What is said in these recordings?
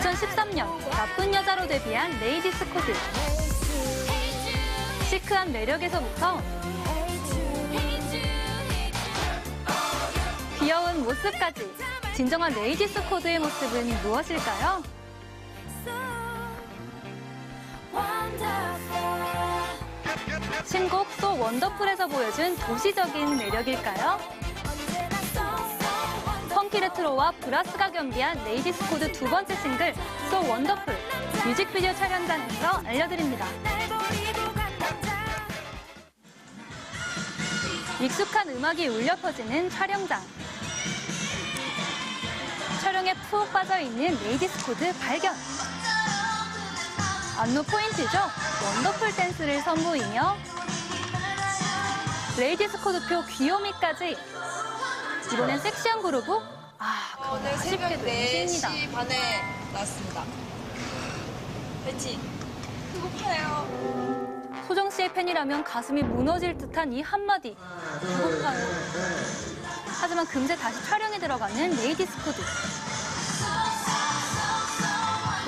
2013년 나쁜 여자로 데뷔한 레이디스 코드. 시크한 매력에서부터 귀여운 모습까지 진정한 레이디스 코드의 모습은 무엇일까요? 신곡 소 원더풀에서 보여준 도시적인 매력일까요? 펑키 레트로와 브라스가 겸비한 레이디스 코드 두 번째 싱글 소 원더풀 뮤직비디오 촬영장에서 알려드립니다. 익숙한 음악이 울려 퍼지는 촬영장. 촬영에 푹 빠져있는 레이디스 코드 발견. 안무 포인트죠? 원더풀 댄스를 선보이며 레이디스 코드표 귀요미까지 이번엔 섹시한 그루브? 아, 오늘 그건 새벽 아쉽게도 MC입니다. 4시 반에 나왔습니다. 배치. 배고파요. 소정 씨의 팬이라면 가슴이 무너질 듯한 이 한마디. 배고파요. 하지만 금세 다시 촬영에 들어가는 레이디스 코드.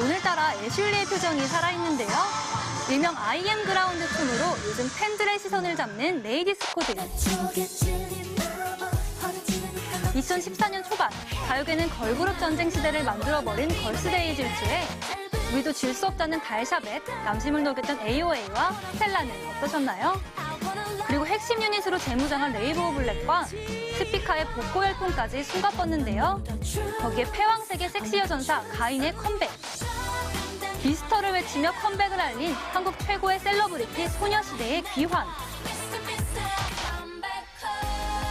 오늘따라 애슐리의 표정이 살아있는데요. 일명 아이엠 그라운드 춤으로 요즘 팬들의 시선을 잡는 레이디스 코드. 2014년 초반 가요계는 걸그룹 전쟁 시대를 만들어버린 걸스데이 질주에 우리도 질 수 없다는 달샤벳, 남심을 녹였던 AOA와 스텔라는 어떠셨나요? 그리고 핵심 유닛으로 재무장한 오브 블랙과 스피카의 복고 열풍까지 숨가뻗는데요. 거기에 패왕색의 섹시 여 전사 가인의 컴백. 비스터를 외치며 컴백을 알린 한국 최고의 셀러브리티 소녀시대의 귀환.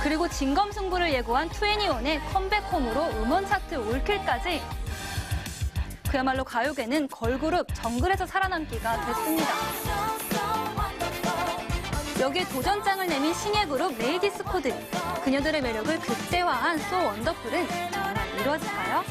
그리고 진검승부를 예고한 2NE1의 컴백홈으로 음원 차트 올킬까지 그야말로 가요계는 걸그룹 정글에서 살아남기가 됐습니다. 여기에 도전장을 내민 신예 그룹 레이디스 코드. 그녀들의 매력을 극대화한 소 원더풀은 정말 이루어질까요?